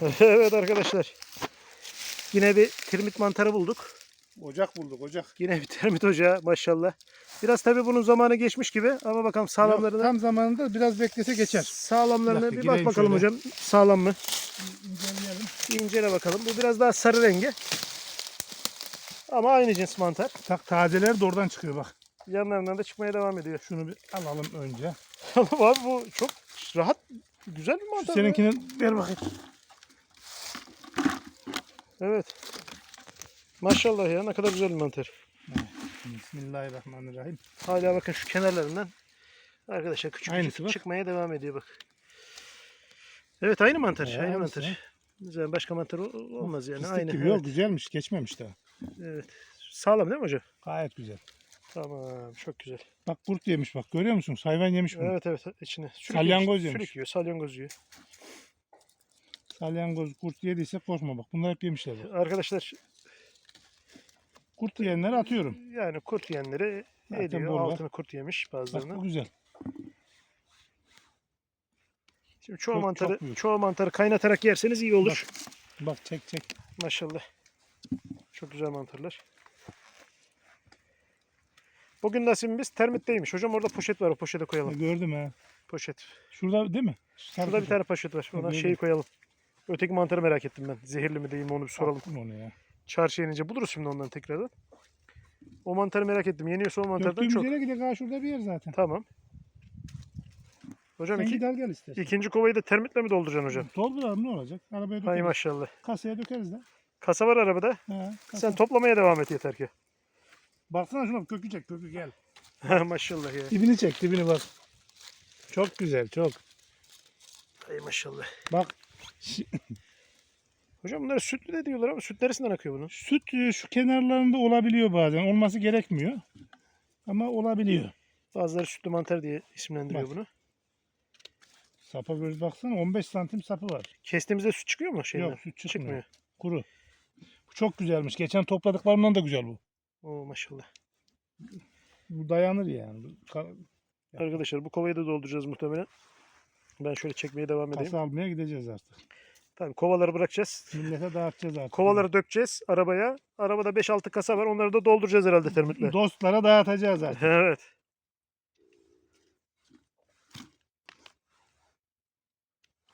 evet arkadaşlar. Yine bir termit mantarı bulduk. Ocak bulduk ocak. Yine bir termit ocağı maşallah. Biraz tabii bunun zamanı geçmiş gibi ama bakalım sağlamlarına. Tam zamanında biraz beklese geçer. Sağlamlarına Bir bak bakalım şöyle. hocam. Sağlam mı? İnceleyelim. Bir incele bakalım. Bu biraz daha sarı rengi. Ama aynı cins mantar. Tak tazeler de oradan çıkıyor bak. Yanlarından da çıkmaya devam ediyor. Şunu bir alalım önce. Abi bu çok rahat, güzel bir Şu mantar. ya. seninkini ver bakayım. Evet. Maşallah ya ne kadar güzel mantar. Bismillahirrahmanirrahim. Hala bakın şu kenarlarından arkadaşlar küçük Aynısı küçük bak. çıkmaya devam ediyor bak. Evet aynı mantar. Ya, aynı mantar. ya. Güzel başka mantar ol- olmaz yani. Fıstık aynı. gibi evet. yok güzelmiş geçmemiş daha. evet. Sağlam değil mi hocam? Gayet güzel. Tamam çok güzel. Bak kurt yemiş bak görüyor musun? Hayvan yemiş bunu. Evet evet içine. Sürük Salyangoz yemiş. Sürük yiyor, salyangoz yiyor. Salyangoz kurt yediyse korkma bak. Bunlar hep yemişler. Bak. Arkadaşlar Kurt yiyenleri atıyorum. yani kurt yiyenleri Zaten ediyor. bol var. Altını kurt yemiş Bak bazılarını. bu güzel. Şimdi çoğu Çok- mantarı çok büyük. çoğu mantarı kaynatarak yerseniz iyi olur. Bak çek çek. Maşallah. Çok güzel mantarlar. Bugün nasibimiz termitteymiş. Hocam orada poşet var. O poşete koyalım. gördüm ha. Poşet. Şurada değil mi? Şurada bir tane poşet var. Ona gördüm. şeyi koyalım. Öteki mantarı merak ettim ben. Zehirli mi değil mi onu bir soralım. Baktım onu ya. Çarşıya inince buluruz şimdi ondan tekrardan. O mantarı merak ettim. Yeniyorsa o mantardan Döktüğümüz çok. yere gidelim. Ha şurada bir yer zaten. Tamam. Hocam Sen iki, al gel istersen. ikinci kovayı da termitle mi dolduracaksın hocam? Dolduralım ne olacak? Arabaya Hay dökeriz. maşallah. Kasaya dökeriz de. Kasa var arabada. Ha, kasa. Sen toplamaya devam et yeter ki. Baksana şuna kökü çek kökü gel. maşallah ya. Dibini çek dibini bak. Çok güzel çok. Hay maşallah. Bak Hocam bunları sütlü de diyorlar ama süt neresinden akıyor bunun? süt e, şu kenarlarında olabiliyor bazen. Olması gerekmiyor. Ama olabiliyor. Bazıları sütlü mantar diye isimlendiriyor Bak. bunu. Sapa göz baksana 15 santim sapı var. Kestiğimizde süt çıkıyor mu şeyden? Yok süt çıkmıyor. Çıkmıyor. Kuru. Bu çok güzelmiş. Geçen topladıklarımdan da güzel bu. Oo maşallah. Bu dayanır yani. Ka- Arkadaşlar bu kovayı da dolduracağız muhtemelen. Ben şöyle çekmeye devam edeyim. Kasa almaya gideceğiz artık. Tamam kovaları bırakacağız. Millete dağıtacağız artık. Kovaları dökeceğiz arabaya. Arabada 5-6 kasa var. Onları da dolduracağız herhalde termitle. Dostlara dağıtacağız artık. evet.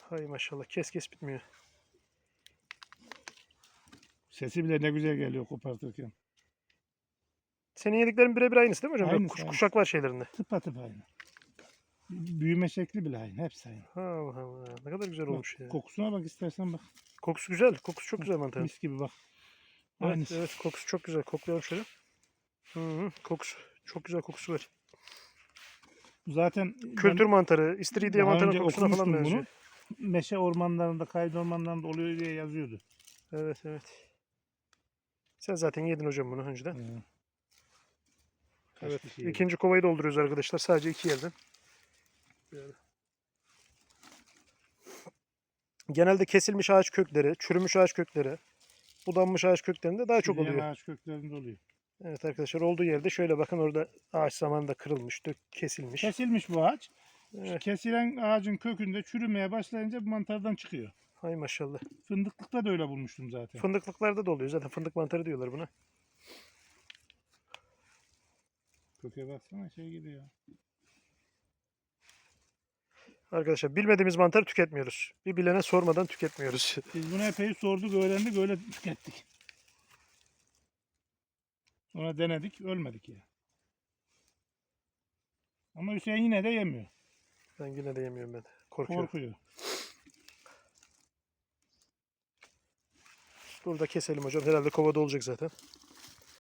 Hay maşallah kes kes bitmiyor. Sesi bile ne güzel geliyor kopartırken. Senin yediklerin birebir aynısı değil mi hocam? Aynısı, kuş- aynısı. kuşak var şeylerinde. Tıpatıp aynı. Büyüme şekli bile aynı. Hepsi aynı. Allah Allah. Ne kadar güzel olmuş ya. Kokusuna bak istersen bak. Kokusu güzel. Kokusu çok güzel mantarın. Mis gibi bak. Evet, Aynısı. evet kokusu çok güzel. Koklayalım şöyle. Hı hı, kokusu. Çok güzel kokusu var. Zaten Kültür mantarı, istiridye daha mantarının önce kokusuna falan okumuştum benziyor. bunu. meşe ormanlarında, kaydı ormanlarında oluyor diye yazıyordu. Evet evet. Sen zaten yedin hocam bunu önceden. Ee, Evet. kaçlık yedi. İkinci kovayı dolduruyoruz arkadaşlar. Sadece iki yerden. Böyle. Genelde kesilmiş ağaç kökleri, çürümüş ağaç kökleri, budanmış ağaç köklerinde daha çok oluyor. ağaç köklerinde oluyor. Evet arkadaşlar olduğu yerde şöyle bakın orada ağaç zamanında kırılmış, dök, kesilmiş. Kesilmiş bu ağaç. Evet. Kesilen ağacın kökünde çürümeye başlayınca bu mantardan çıkıyor. Hay maşallah. Fındıklıkta da öyle bulmuştum zaten. Fındıklıklarda da oluyor. Zaten fındık mantarı diyorlar buna. Köke baksana şey gidiyor. Arkadaşlar bilmediğimiz mantarı tüketmiyoruz. Bir bilene sormadan tüketmiyoruz. Biz bunu epey sorduk, öğrendik, öyle tükettik. Sonra denedik, ölmedik ya. Ama Hüseyin yine de yemiyor. Ben yine de yemiyorum ben. Korkuyorum. Korkuyor. Burada keselim hocam. Herhalde kovada olacak zaten.